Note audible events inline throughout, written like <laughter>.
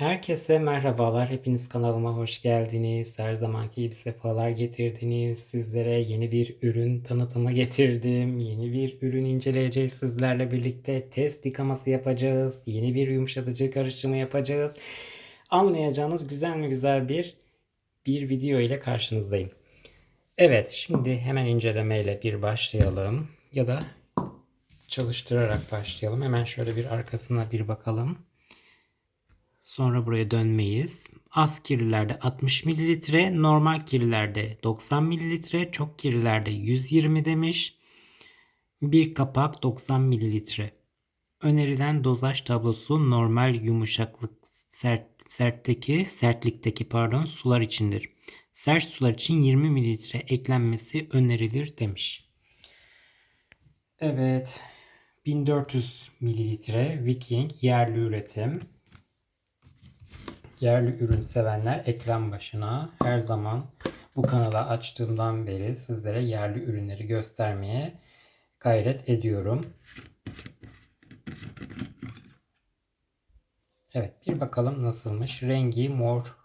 Herkese merhabalar. Hepiniz kanalıma hoş geldiniz. Her zamanki gibi sefalar getirdiniz. Sizlere yeni bir ürün tanıtımı getirdim. Yeni bir ürün inceleyeceğiz sizlerle birlikte. Test yıkaması yapacağız. Yeni bir yumuşatıcı karışımı yapacağız. Anlayacağınız güzel mi güzel bir bir video ile karşınızdayım. Evet, şimdi hemen incelemeyle bir başlayalım. Ya da çalıştırarak başlayalım. Hemen şöyle bir arkasına bir bakalım. Sonra buraya dönmeyiz. Az kirlilerde 60 mililitre, normal kirlilerde 90 mililitre, çok kirlilerde 120 demiş. Bir kapak 90 mililitre. Önerilen dozaj tablosu normal yumuşaklık sert, sertteki, sertlikteki pardon sular içindir. Sert sular için 20 mililitre eklenmesi önerilir demiş. Evet. 1400 mililitre Viking yerli üretim. Yerli ürün sevenler ekran başına her zaman bu kanala açtığımdan beri sizlere yerli ürünleri göstermeye gayret ediyorum. Evet bir bakalım nasılmış. Rengi mor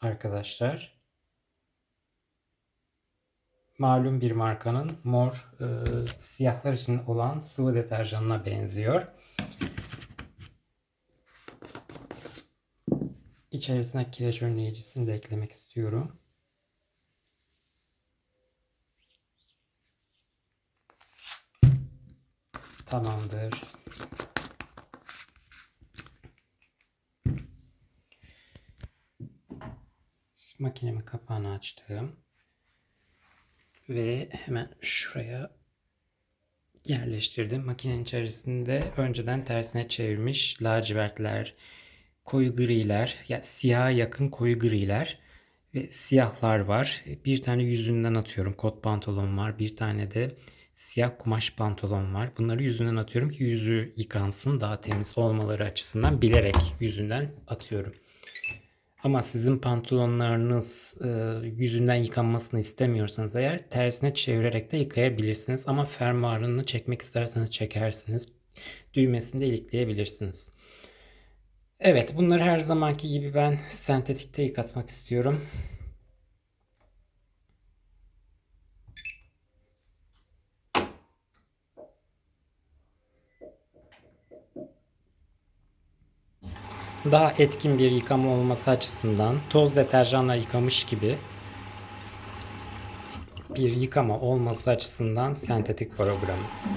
arkadaşlar. Malum bir markanın mor e, siyahlar için olan sıvı deterjanına benziyor. İçerisine kireç önleyicisini de eklemek istiyorum. Tamamdır. Makinemin kapağını açtım. Ve hemen şuraya yerleştirdim. Makinenin içerisinde önceden tersine çevirmiş lacivertler, koyu griler, ya siyaha yakın koyu griler ve siyahlar var. Bir tane yüzünden atıyorum. Kot pantolon var. Bir tane de siyah kumaş pantolon var. Bunları yüzünden atıyorum ki yüzü yıkansın daha temiz olmaları açısından bilerek yüzünden atıyorum. Ama sizin pantolonlarınız e, yüzünden yıkanmasını istemiyorsanız eğer tersine çevirerek de yıkayabilirsiniz. Ama fermuarını çekmek isterseniz çekersiniz. Düğmesini de ilikleyebilirsiniz. Evet bunları her zamanki gibi ben sentetikte yıkatmak istiyorum. Daha etkin bir yıkama olması açısından toz deterjanla yıkamış gibi bir yıkama olması açısından sentetik programı.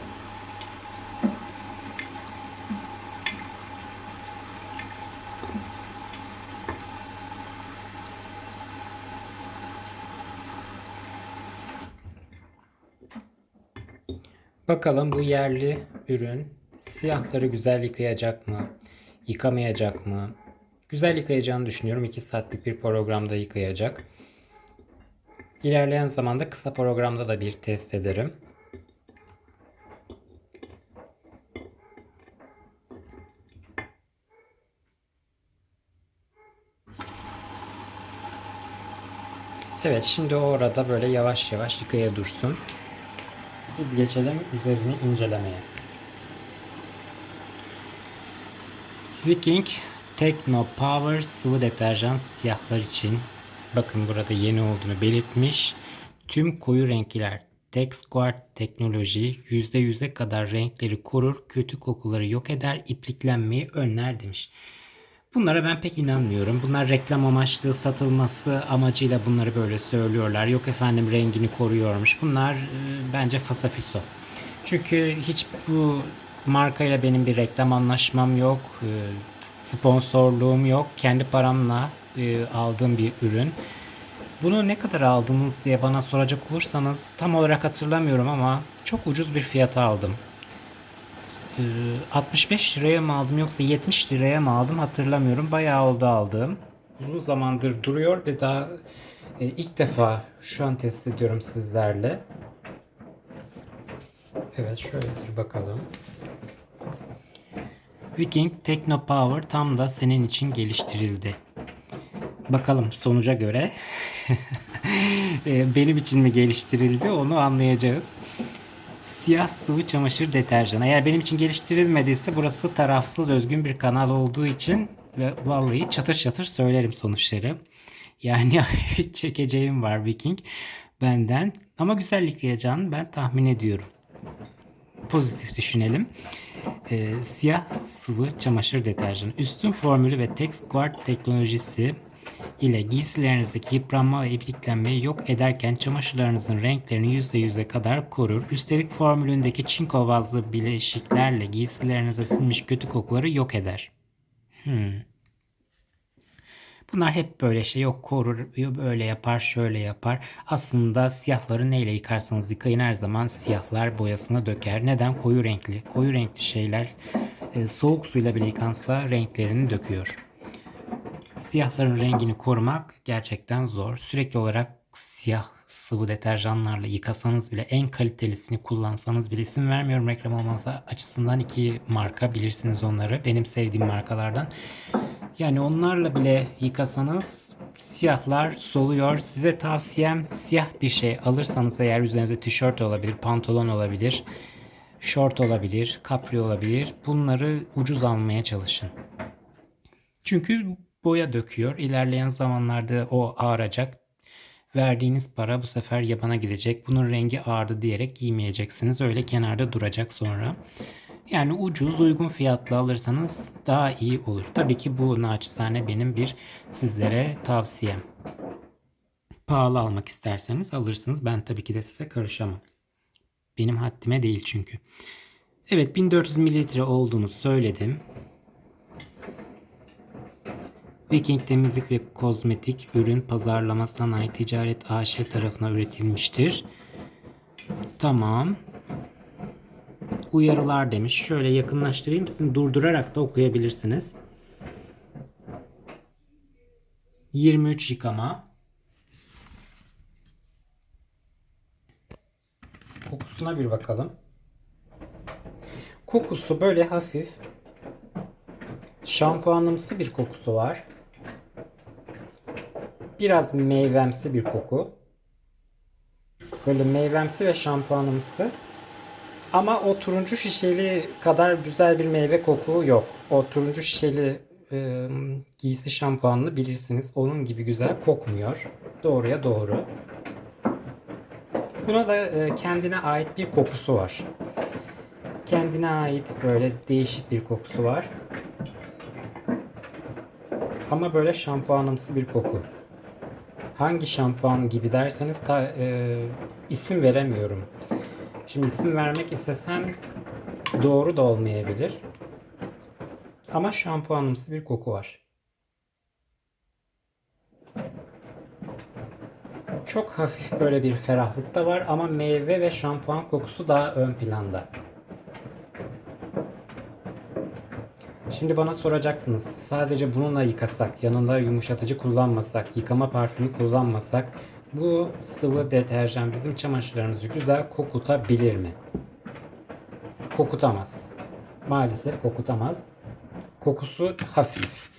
Bakalım bu yerli ürün siyahları güzel yıkayacak mı? Yıkamayacak mı? Güzel yıkayacağını düşünüyorum. 2 saatlik bir programda yıkayacak. İlerleyen zamanda kısa programda da bir test ederim. Evet şimdi orada böyle yavaş yavaş yıkaya dursun. Biz geçelim üzerini incelemeye. Viking Techno Power sıvı deterjan siyahlar için bakın burada yeni olduğunu belirtmiş. Tüm koyu renkler TexGuard teknoloji %100'e kadar renkleri korur, kötü kokuları yok eder, ipliklenmeyi önler demiş. Bunlara ben pek inanmıyorum. Bunlar reklam amaçlı satılması amacıyla bunları böyle söylüyorlar. Yok efendim rengini koruyormuş. Bunlar e, bence fasafiso. Çünkü hiç bu markayla benim bir reklam anlaşmam yok. E, sponsorluğum yok. Kendi paramla e, aldığım bir ürün. Bunu ne kadar aldınız diye bana soracak olursanız tam olarak hatırlamıyorum ama çok ucuz bir fiyata aldım. 65 Ee, liraya mı aldım yoksa 70 liraya mı aldım hatırlamıyorum. Bayağı oldu aldığım. Uzun zamandır duruyor ve daha e, ilk defa şu an test ediyorum sizlerle. Evet şöyle bir bakalım. Viking Techno Power tam da senin için geliştirildi. Bakalım sonuca göre <laughs> e, benim için mi geliştirildi onu anlayacağız siyah sıvı çamaşır deterjanı. Eğer benim için geliştirilmediyse burası tarafsız özgün bir kanal olduğu için ve vallahi çatır çatır söylerim sonuçları. Yani <laughs> çekeceğim var Viking benden ama güzellik yayacağını ben tahmin ediyorum. Pozitif düşünelim. Ee, siyah sıvı çamaşır deterjanı. Üstün formülü ve text guard teknolojisi ile giysilerinizdeki yıpranma ve ipliklenmeyi yok ederken çamaşırlarınızın renklerini %100'e kadar korur. Üstelik formülündeki çinko bazlı bileşiklerle giysilerinize sinmiş kötü kokuları yok eder. Hmm. Bunlar hep böyle şey yok korur böyle yapar şöyle yapar. Aslında siyahları neyle yıkarsanız yıkayın her zaman siyahlar boyasına döker. Neden? Koyu renkli. Koyu renkli şeyler e, soğuk suyla bile yıkansa renklerini döküyor. Siyahların rengini korumak gerçekten zor. Sürekli olarak siyah sıvı deterjanlarla yıkasanız bile en kalitelisini kullansanız bile isim vermiyorum reklam olması açısından iki marka bilirsiniz onları. Benim sevdiğim markalardan. Yani onlarla bile yıkasanız siyahlar soluyor. Size tavsiyem siyah bir şey alırsanız eğer üzerinize tişört olabilir, pantolon olabilir, şort olabilir, kapri olabilir. Bunları ucuz almaya çalışın. Çünkü boya döküyor. İlerleyen zamanlarda o ağaracak. Verdiğiniz para bu sefer yabana gidecek. Bunun rengi ağırdı diyerek giymeyeceksiniz. Öyle kenarda duracak sonra. Yani ucuz uygun fiyatlı alırsanız daha iyi olur. Tabii ki bu naçizane benim bir sizlere tavsiyem. Pahalı almak isterseniz alırsınız. Ben tabii ki de size karışamam. Benim haddime değil çünkü. Evet 1400 mililitre olduğunu söyledim. Viking Temizlik ve Kozmetik Ürün Pazarlama Sanayi Ticaret AŞ tarafından üretilmiştir. Tamam. Uyarılar demiş. Şöyle yakınlaştırayım. Sizin durdurarak da okuyabilirsiniz. 23 yıkama. Kokusuna bir bakalım. Kokusu böyle hafif şampuanımsı bir kokusu var. Biraz meyvemsi bir koku. Böyle meyvemsi ve şampuanımsı. Ama o turuncu şişeli kadar güzel bir meyve koku yok. O turuncu şişeli e, giysi şampuanını bilirsiniz. Onun gibi güzel kokmuyor. Doğruya doğru. Buna da e, kendine ait bir kokusu var. Kendine ait böyle değişik bir kokusu var. Ama böyle şampuanımsı bir koku. Hangi şampuan gibi derseniz ta, e, isim veremiyorum. Şimdi isim vermek istesem doğru da olmayabilir. Ama şampuanımsı bir koku var. Çok hafif böyle bir ferahlık da var ama meyve ve şampuan kokusu daha ön planda. Şimdi bana soracaksınız. Sadece bununla yıkasak, yanında yumuşatıcı kullanmasak, yıkama parfümü kullanmasak bu sıvı deterjan bizim çamaşırlarımızı güzel kokutabilir mi? Kokutamaz. Maalesef kokutamaz. Kokusu hafif.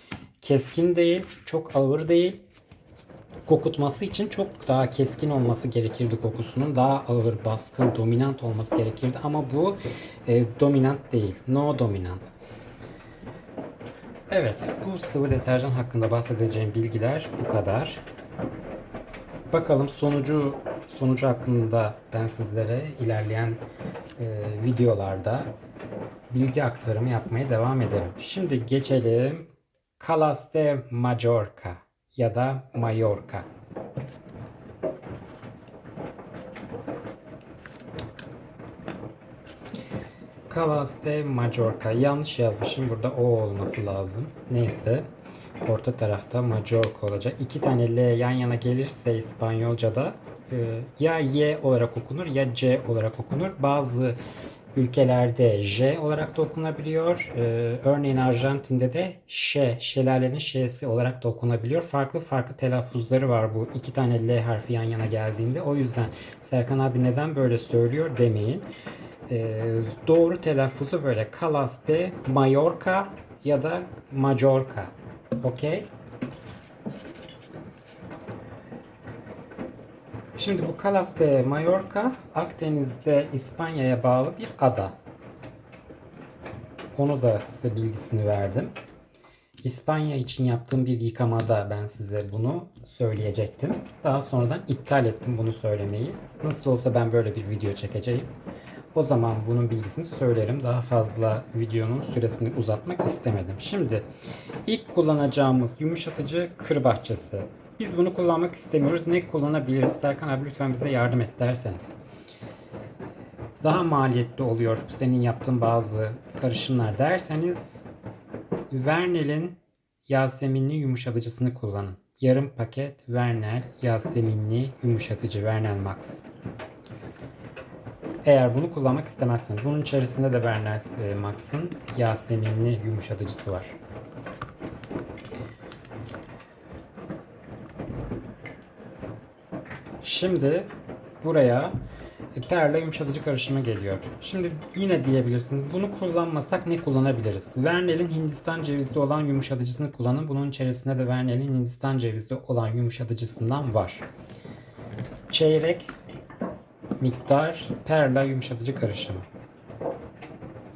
Keskin değil, çok ağır değil. Kokutması için çok daha keskin olması gerekirdi kokusunun. Daha ağır, baskın, dominant olması gerekirdi. Ama bu e, dominant değil. No dominant. Evet, bu sıvı deterjan hakkında bahsedeceğim bilgiler bu kadar. Bakalım sonucu sonucu hakkında ben sizlere ilerleyen e, videolarda bilgi aktarımı yapmaya devam ederim. Şimdi geçelim Calas de Mallorca ya da Mallorca. Calas de Mallorca. Yanlış yazmışım. Burada O olması lazım. Neyse. Orta tarafta Mallorca olacak. İki tane L yan yana gelirse İspanyolca'da e, ya Y olarak okunur ya C olarak okunur. Bazı ülkelerde J olarak da okunabiliyor. Ee, örneğin Arjantin'de de Ş, şelalenin Ş'si olarak da okunabiliyor. Farklı farklı telaffuzları var bu iki tane L harfi yan yana geldiğinde. O yüzden Serkan abi neden böyle söylüyor demeyin. Ee, doğru telaffuzu böyle Calas de Mallorca ya da Majorca. Okey? Şimdi bu Calas de Mallorca Akdeniz'de İspanya'ya bağlı bir ada. Onu da size bilgisini verdim. İspanya için yaptığım bir yıkamada ben size bunu söyleyecektim. Daha sonradan iptal ettim bunu söylemeyi. Nasıl olsa ben böyle bir video çekeceğim. O zaman bunun bilgisini söylerim. Daha fazla videonun süresini uzatmak istemedim. Şimdi ilk kullanacağımız yumuşatıcı kır bahçesi. Biz bunu kullanmak istemiyoruz. Ne kullanabiliriz? Serkan abi lütfen bize yardım et derseniz. Daha maliyetli oluyor senin yaptığın bazı karışımlar derseniz Vernel'in Yaseminli yumuşatıcısını kullanın. Yarım paket Vernel Yaseminli yumuşatıcı Vernel Max. Eğer bunu kullanmak istemezseniz bunun içerisinde de Vernel e, Max'ın Yaseminli yumuşatıcısı var. Şimdi buraya perla yumuşatıcı karışımı geliyor. Şimdi yine diyebilirsiniz bunu kullanmasak ne kullanabiliriz? Vernel'in Hindistan cevizli olan yumuşatıcısını kullanın. Bunun içerisinde de Vernel'in Hindistan cevizli olan yumuşatıcısından var. Çeyrek miktar perla yumuşatıcı karışımı.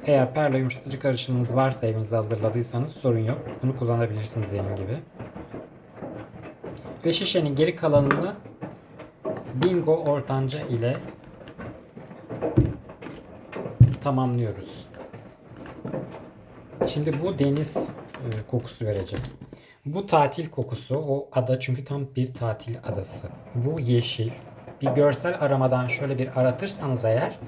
Eğer perla yumuşatıcı karışımınız varsa evinizde hazırladıysanız sorun yok. Bunu kullanabilirsiniz benim gibi. Ve şişenin geri kalanını Bingo ortanca ile tamamlıyoruz. Şimdi bu deniz e, kokusu verecek. Bu tatil kokusu o ada çünkü tam bir tatil adası. Bu yeşil. Bir görsel aramadan şöyle bir aratırsanız eğer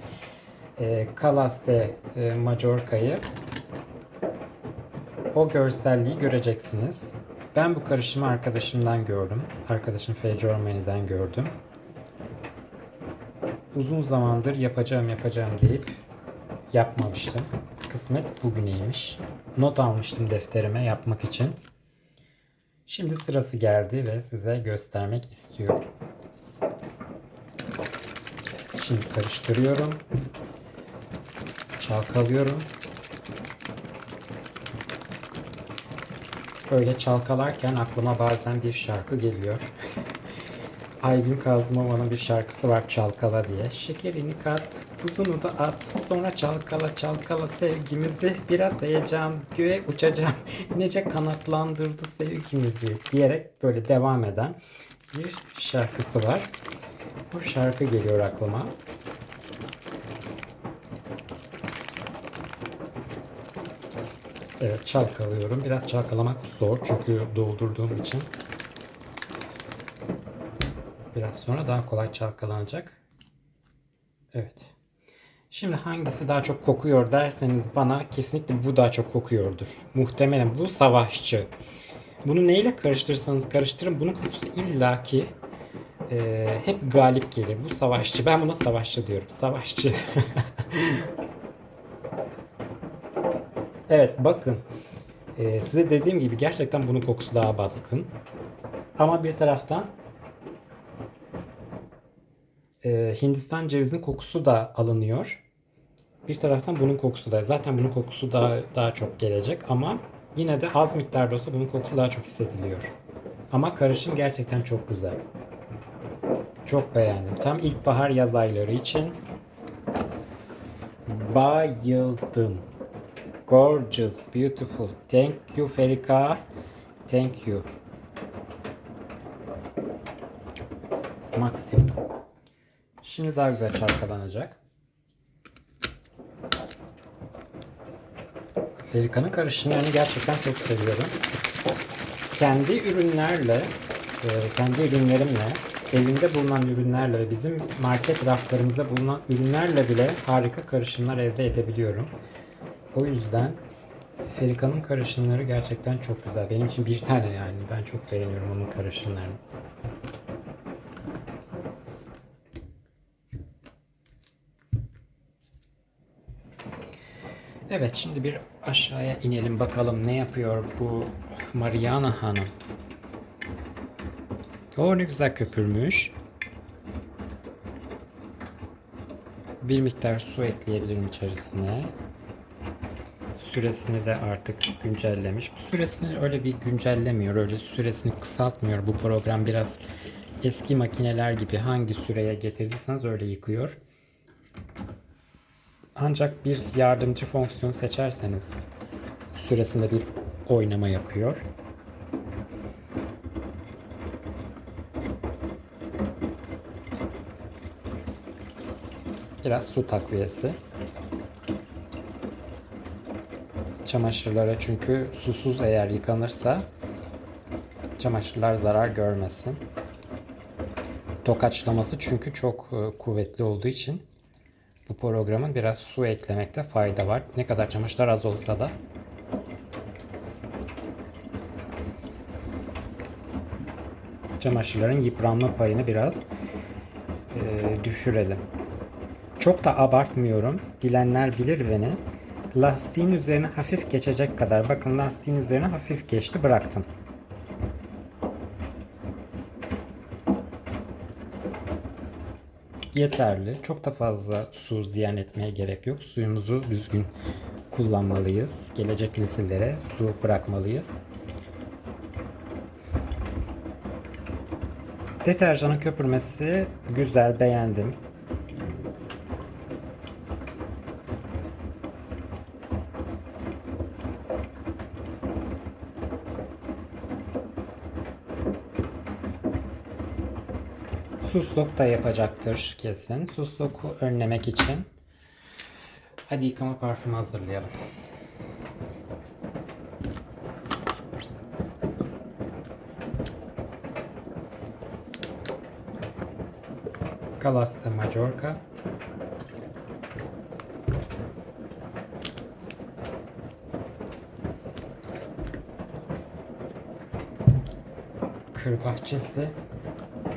e, Calas de e, Mallorca'yı o görselliği göreceksiniz. Ben bu karışımı arkadaşımdan gördüm. Arkadaşım F. Germany'den gördüm. Uzun zamandır yapacağım yapacağım deyip yapmamıştım. Kısmet bugüneymiş. Not almıştım defterime yapmak için. Şimdi sırası geldi ve size göstermek istiyorum. Şimdi karıştırıyorum. Çalkalıyorum. Böyle çalkalarken aklıma bazen bir şarkı geliyor. <laughs> Aygün Kazımova'nın bir şarkısı var Çalkala diye. Şekerini kat, tuzunu da at, sonra çalkala çalkala sevgimizi. Biraz heyecan, göğe uçacağım. <laughs> Nece kanatlandırdı sevgimizi diyerek böyle devam eden bir şarkısı var. Bu şarkı geliyor aklıma. Evet çalkalıyorum. Biraz çalkalamak zor çünkü doldurduğum için. Biraz sonra daha kolay çalkalanacak. Evet. Şimdi hangisi daha çok kokuyor derseniz bana kesinlikle bu daha çok kokuyordur. Muhtemelen bu savaşçı. Bunu neyle karıştırırsanız karıştırın bunun kokusu illaki e, hep galip gelir. Bu savaşçı. Ben buna savaşçı diyorum. Savaşçı. <laughs> evet bakın. E, size dediğim gibi gerçekten bunun kokusu daha baskın. Ama bir taraftan e, Hindistan cevizinin kokusu da alınıyor. Bir taraftan bunun kokusu da. Zaten bunun kokusu daha daha çok gelecek ama yine de az miktarda olsa bunun kokusu daha çok hissediliyor. Ama karışım gerçekten çok güzel. Çok beğendim. Tam ilkbahar yaz ayları için bayıldım. Gorgeous, beautiful. Thank you Ferika. Thank you. Maximum. Şimdi daha güzel çalkalanacak. Ferika'nın karışımlarını gerçekten çok seviyorum. Kendi ürünlerle, e, kendi ürünlerimle, evimde bulunan ürünlerle ve bizim market raflarımızda bulunan ürünlerle bile harika karışımlar elde edebiliyorum. O yüzden Ferika'nın karışımları gerçekten çok güzel. Benim için bir tane yani. Ben çok beğeniyorum onun karışımlarını. Evet şimdi bir aşağıya inelim bakalım ne yapıyor bu Mariana Hanım. O ne güzel köpürmüş. Bir miktar su ekleyebilirim içerisine. Süresini de artık güncellemiş. Bu süresini öyle bir güncellemiyor. Öyle süresini kısaltmıyor. Bu program biraz eski makineler gibi hangi süreye getirdiyseniz öyle yıkıyor. Ancak bir yardımcı fonksiyon seçerseniz süresinde bir oynama yapıyor. Biraz su takviyesi. Çamaşırlara çünkü susuz eğer yıkanırsa çamaşırlar zarar görmesin. Tokaçlaması çünkü çok e, kuvvetli olduğu için bu programın biraz su eklemekte fayda var. Ne kadar çamaşırlar az olsa da çamaşırların yıpranma payını biraz e, düşürelim. Çok da abartmıyorum. Bilenler bilir beni. Lastiğin üzerine hafif geçecek kadar. Bakın lastiğin üzerine hafif geçti bıraktım. Yeterli. Çok da fazla su ziyan etmeye gerek yok. Suyumuzu düzgün kullanmalıyız. Gelecek nesillere su bırakmalıyız. Deterjanın köpürmesi güzel, beğendim. Susluk da yapacaktır kesin. Susluku önlemek için. Hadi yıkama parfümü hazırlayalım. Calasta Majorca. Kır.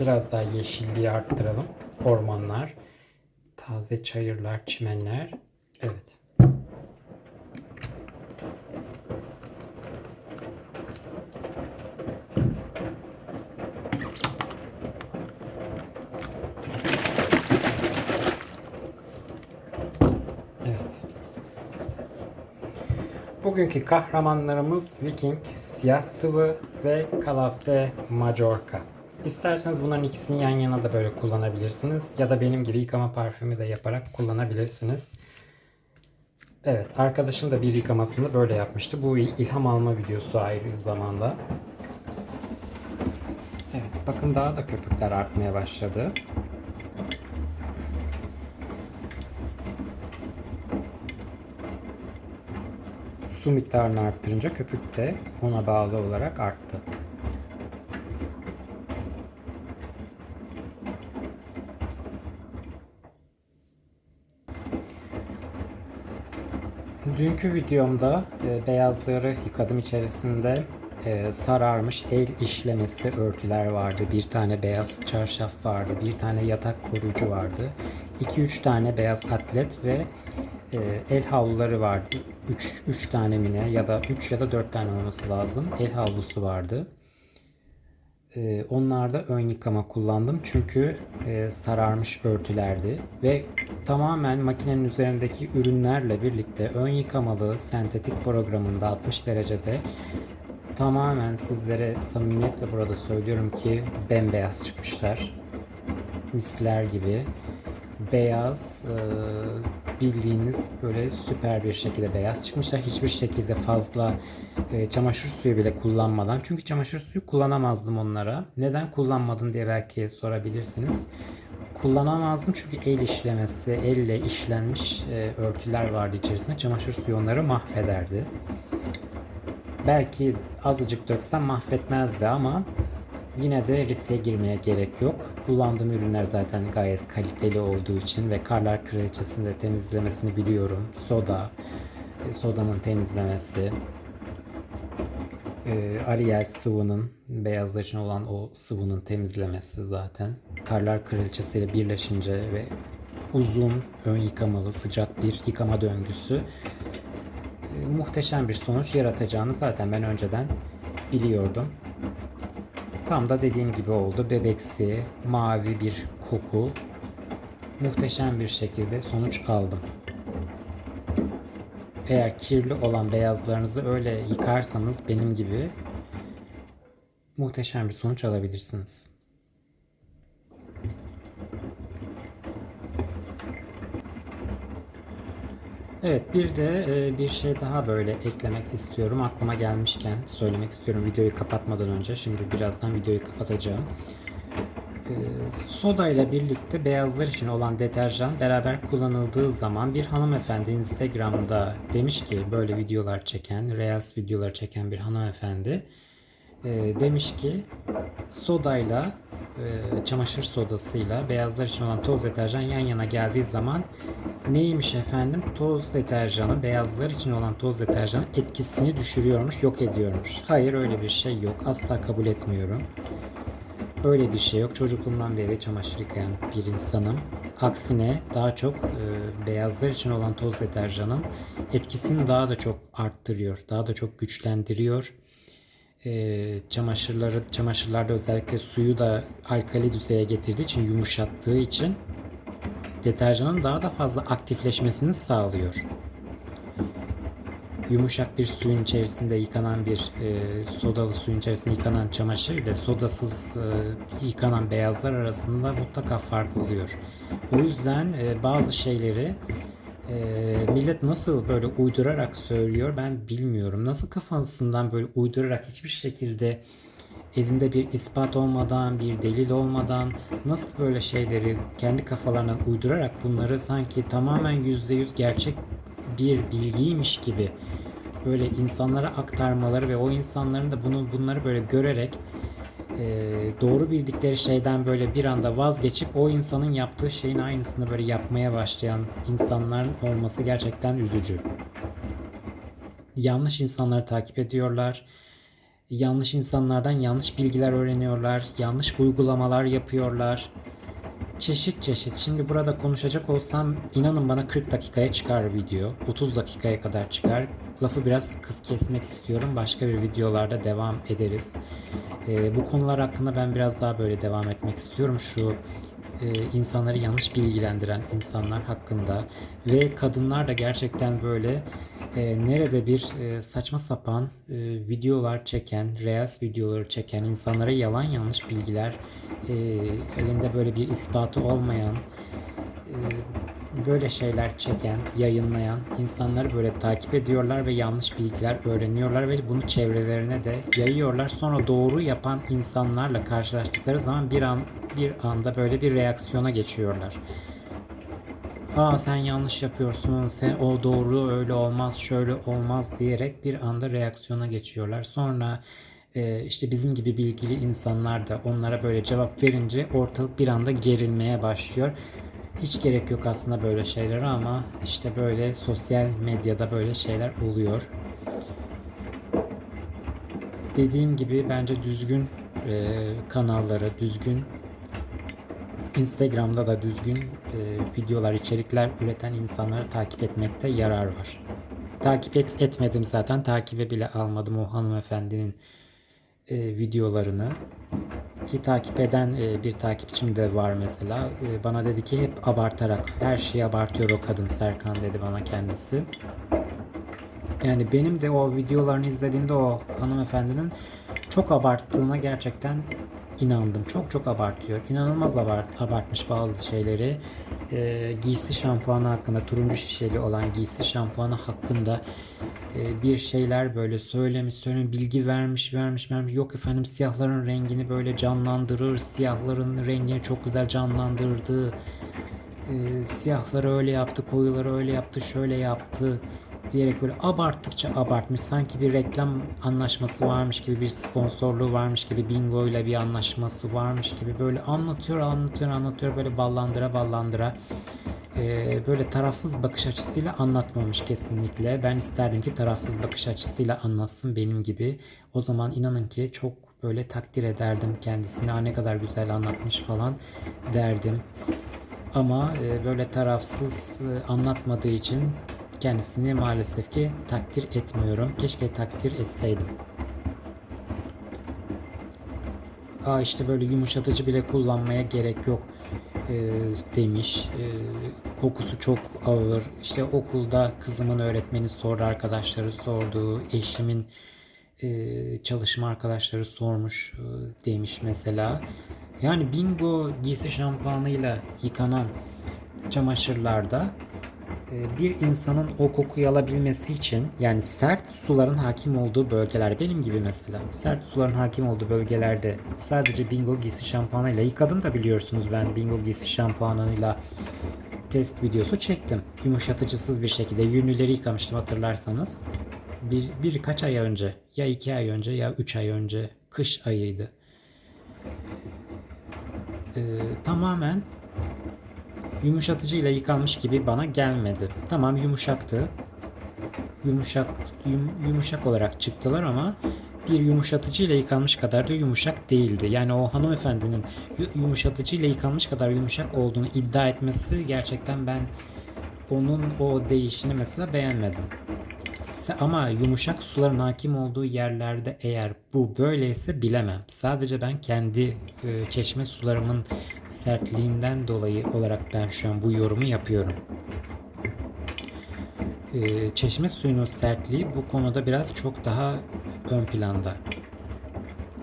Biraz daha yeşilliği arttıralım. Ormanlar, taze çayırlar, çimenler. Evet. Bugünkü kahramanlarımız Viking, Siyah Sıvı ve Calaste Majorca. İsterseniz bunların ikisini yan yana da böyle kullanabilirsiniz. Ya da benim gibi yıkama parfümü de yaparak kullanabilirsiniz. Evet arkadaşım da bir yıkamasını böyle yapmıştı. Bu ilham alma videosu ayrı zamanda. Evet bakın daha da köpükler artmaya başladı. Su miktarını arttırınca köpük de ona bağlı olarak arttı. Dünkü videomda e, beyazları yıkadım içerisinde e, sararmış el işlemesi örtüler vardı. Bir tane beyaz çarşaf vardı. Bir tane yatak koruyucu vardı. 2-3 tane beyaz atlet ve e, el havluları vardı. 3 3 tane mi ne ya da 3 ya da 4 tane olması lazım. El havlusu vardı. E, onlarda ön yıkama kullandım çünkü e, sararmış örtülerdi ve tamamen makinenin üzerindeki ürünlerle birlikte ön yıkamalı sentetik programında 60 derecede tamamen sizlere samimiyetle burada söylüyorum ki bembeyaz çıkmışlar. Misler gibi beyaz e, bildiğiniz böyle süper bir şekilde beyaz çıkmışlar. Hiçbir şekilde fazla e, çamaşır suyu bile kullanmadan. Çünkü çamaşır suyu kullanamazdım onlara. Neden kullanmadın diye belki sorabilirsiniz. Kullanamazdım çünkü el işlemesi, elle işlenmiş e, örtüler vardı içerisinde. Çamaşır suyu onları mahvederdi. Belki azıcık döksem mahvetmezdi ama Yine de riske girmeye gerek yok. Kullandığım ürünler zaten gayet kaliteli olduğu için ve Karlar Kraliçesi'nde temizlemesini biliyorum. Soda, e, sodanın temizlemesi, e, Ariel sıvının beyazlar için olan o sıvının temizlemesi zaten. Karlar Kraliçesi ile birleşince ve uzun ön yıkamalı sıcak bir yıkama döngüsü e, muhteşem bir sonuç yaratacağını zaten ben önceden biliyordum. Tam da dediğim gibi oldu. Bebeksi, mavi bir koku. Muhteşem bir şekilde sonuç aldım. Eğer kirli olan beyazlarınızı öyle yıkarsanız benim gibi muhteşem bir sonuç alabilirsiniz. Evet bir de e, bir şey daha böyle eklemek istiyorum. Aklıma gelmişken söylemek istiyorum videoyu kapatmadan önce. Şimdi birazdan videoyu kapatacağım. E, soda ile birlikte beyazlar için olan deterjan beraber kullanıldığı zaman bir hanımefendi Instagram'da demiş ki böyle videolar çeken, Reels videolar çeken bir hanımefendi e, demiş ki sodayla e, çamaşır sodasıyla beyazlar için olan toz deterjan yan yana geldiği zaman neymiş efendim toz deterjanı beyazlar için olan toz deterjan etkisini düşürüyormuş yok ediyormuş. Hayır öyle bir şey yok asla kabul etmiyorum. Öyle bir şey yok. Çocukluğumdan beri çamaşır yıkayan bir insanım. Aksine daha çok e, beyazlar için olan toz deterjanın etkisini daha da çok arttırıyor. Daha da çok güçlendiriyor. E, çamaşırları çamaşırlarda özellikle suyu da alkali düzeye getirdiği için yumuşattığı için deterjanın daha da fazla aktifleşmesini sağlıyor yumuşak bir suyun içerisinde yıkanan bir e, sodalı suyun içerisinde yıkanan çamaşır ile sodasız e, yıkanan beyazlar arasında mutlaka fark oluyor. O yüzden e, bazı şeyleri e, millet nasıl böyle uydurarak söylüyor ben bilmiyorum. Nasıl kafasından böyle uydurarak hiçbir şekilde elinde bir ispat olmadan, bir delil olmadan nasıl böyle şeyleri kendi kafalarından uydurarak bunları sanki tamamen %100 gerçek bir bilgiymiş gibi böyle insanlara aktarmaları ve o insanların da bunu bunları böyle görerek e, doğru bildikleri şeyden böyle bir anda vazgeçip o insanın yaptığı şeyin aynısını böyle yapmaya başlayan insanların olması gerçekten üzücü. Yanlış insanları takip ediyorlar. Yanlış insanlardan yanlış bilgiler öğreniyorlar. Yanlış uygulamalar yapıyorlar çeşit çeşit. Şimdi burada konuşacak olsam inanın bana 40 dakikaya çıkar video. 30 dakikaya kadar çıkar. Lafı biraz kıs kesmek istiyorum. Başka bir videolarda devam ederiz. Ee, bu konular hakkında ben biraz daha böyle devam etmek istiyorum. Şu e, insanları yanlış bilgilendiren insanlar hakkında ve kadınlar da gerçekten böyle e, nerede bir e, saçma sapan e, videolar çeken, reels videoları çeken insanlara yalan yanlış bilgiler e, elinde böyle bir ispatı olmayan e, böyle şeyler çeken, yayınlayan insanları böyle takip ediyorlar ve yanlış bilgiler öğreniyorlar ve bunu çevrelerine de yayıyorlar. Sonra doğru yapan insanlarla karşılaştıkları zaman bir an bir anda böyle bir reaksiyona geçiyorlar. Aa sen yanlış yapıyorsun, sen o doğru öyle olmaz, şöyle olmaz diyerek bir anda reaksiyona geçiyorlar. Sonra e, işte bizim gibi bilgili insanlar da onlara böyle cevap verince ortalık bir anda gerilmeye başlıyor. Hiç gerek yok aslında böyle şeylere ama işte böyle sosyal medyada böyle şeyler oluyor. Dediğim gibi bence düzgün e, kanalları, düzgün Instagram'da da düzgün e, videolar, içerikler üreten insanları takip etmekte yarar var. Takip et, etmedim zaten. Takibe bile almadım o hanımefendinin e, videolarını. Ki takip eden e, bir takipçim de var mesela. E, bana dedi ki hep abartarak her şeyi abartıyor o kadın Serkan dedi bana kendisi. Yani benim de o videolarını izlediğimde o hanımefendinin çok abarttığına gerçekten inandım. Çok çok abartıyor. İnanılmaz abart, abartmış bazı şeyleri. E, giysi şampuanı hakkında, turuncu şişeli olan giysi şampuanı hakkında e, bir şeyler böyle söylemiş, söylemiş, bilgi vermiş, vermiş, vermiş. Yok efendim siyahların rengini böyle canlandırır, siyahların rengini çok güzel canlandırdı. E, siyahları öyle yaptı, koyuları öyle yaptı, şöyle yaptı diyerek böyle abarttıkça abartmış. Sanki bir reklam anlaşması varmış gibi, bir sponsorluğu varmış gibi, bingo ile bir anlaşması varmış gibi böyle anlatıyor, anlatıyor, anlatıyor böyle ballandıra ballandıra. Ee, böyle tarafsız bakış açısıyla anlatmamış kesinlikle. Ben isterdim ki tarafsız bakış açısıyla anlatsın benim gibi. O zaman inanın ki çok böyle takdir ederdim kendisini. Ne kadar güzel anlatmış falan derdim. Ama e, böyle tarafsız e, anlatmadığı için kendisini maalesef ki takdir etmiyorum. Keşke takdir etseydim. Aa işte böyle yumuşatıcı bile kullanmaya gerek yok e, demiş. E, kokusu çok ağır. İşte okulda kızımın öğretmeni sordu, arkadaşları sordu. Eşimin e, çalışma arkadaşları sormuş e, demiş mesela. Yani bingo giysi şampuanıyla yıkanan çamaşırlarda bir insanın o kokuyu alabilmesi için yani sert suların hakim olduğu bölgeler benim gibi mesela sert suların hakim olduğu bölgelerde sadece Bingo giysi şampuanıyla yıkadım da biliyorsunuz ben Bingo giysi şampuanıyla test videosu çektim. Yumuşatıcısız bir şekilde yünlüleri yıkamıştım hatırlarsanız. Bir, birkaç ay önce ya iki ay önce ya üç ay önce kış ayıydı. Ee, tamamen yumuşatıcıyla yıkanmış gibi bana gelmedi. Tamam yumuşaktı. Yumuşak yum- yumuşak olarak çıktılar ama bir yumuşatıcıyla yıkanmış kadar da yumuşak değildi. Yani o hanımefendinin yu- yumuşatıcıyla yıkanmış kadar yumuşak olduğunu iddia etmesi gerçekten ben onun o değişini mesela beğenmedim. Ama yumuşak suların hakim olduğu yerlerde eğer bu böyleyse bilemem. Sadece ben kendi e, çeşme sularımın sertliğinden dolayı olarak ben şu an bu yorumu yapıyorum. E, çeşme suyunun sertliği bu konuda biraz çok daha ön planda.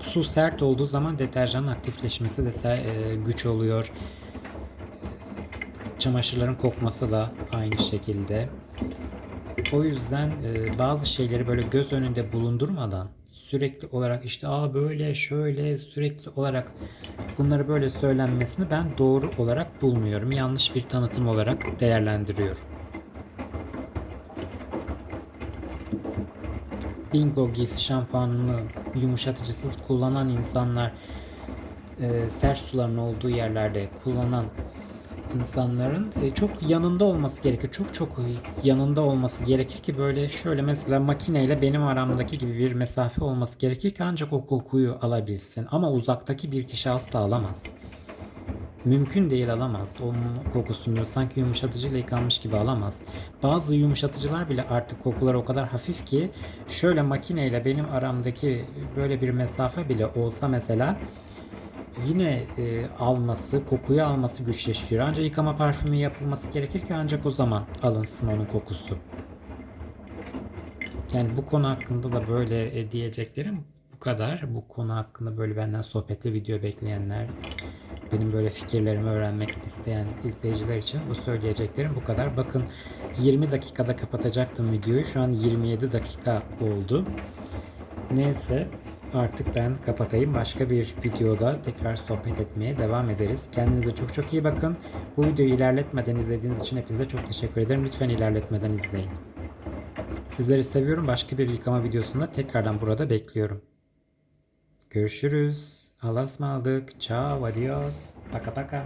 Su sert olduğu zaman deterjanın aktifleşmesi de e, güç oluyor. Çamaşırların kokması da aynı şekilde. O yüzden e, bazı şeyleri böyle göz önünde bulundurmadan sürekli olarak işte aa böyle şöyle sürekli olarak bunları böyle söylenmesini ben doğru olarak bulmuyorum. Yanlış bir tanıtım olarak değerlendiriyorum. Bingo giysi şampuanını yumuşatıcısız kullanan insanlar e, sert suların olduğu yerlerde kullanan insanların e, çok yanında olması gerekir. Çok çok yanında olması gerekir ki böyle şöyle mesela makineyle benim aramdaki gibi bir mesafe olması gerekir ki ancak o kokuyu alabilsin. Ama uzaktaki bir kişi asla alamaz. Mümkün değil alamaz. Onun kokusunu sanki yumuşatıcıyla yıkanmış gibi alamaz. Bazı yumuşatıcılar bile artık kokuları o kadar hafif ki şöyle makineyle benim aramdaki böyle bir mesafe bile olsa mesela yine e, alması, kokuyu alması güçleşiyor. Ancak yıkama parfümü yapılması gerekir ki ancak o zaman alınsın onun kokusu. Yani bu konu hakkında da böyle e, diyeceklerim bu kadar. Bu konu hakkında böyle benden sohbetli video bekleyenler, benim böyle fikirlerimi öğrenmek isteyen izleyiciler için bu söyleyeceklerim bu kadar. Bakın 20 dakikada kapatacaktım videoyu. Şu an 27 dakika oldu. Neyse artık ben kapatayım. Başka bir videoda tekrar sohbet etmeye devam ederiz. Kendinize çok çok iyi bakın. Bu videoyu ilerletmeden izlediğiniz için hepinize çok teşekkür ederim. Lütfen ilerletmeden izleyin. Sizleri seviyorum. Başka bir yıkama videosunda tekrardan burada bekliyorum. Görüşürüz. Allah'a ısmarladık. Ciao, adios. Paka paka.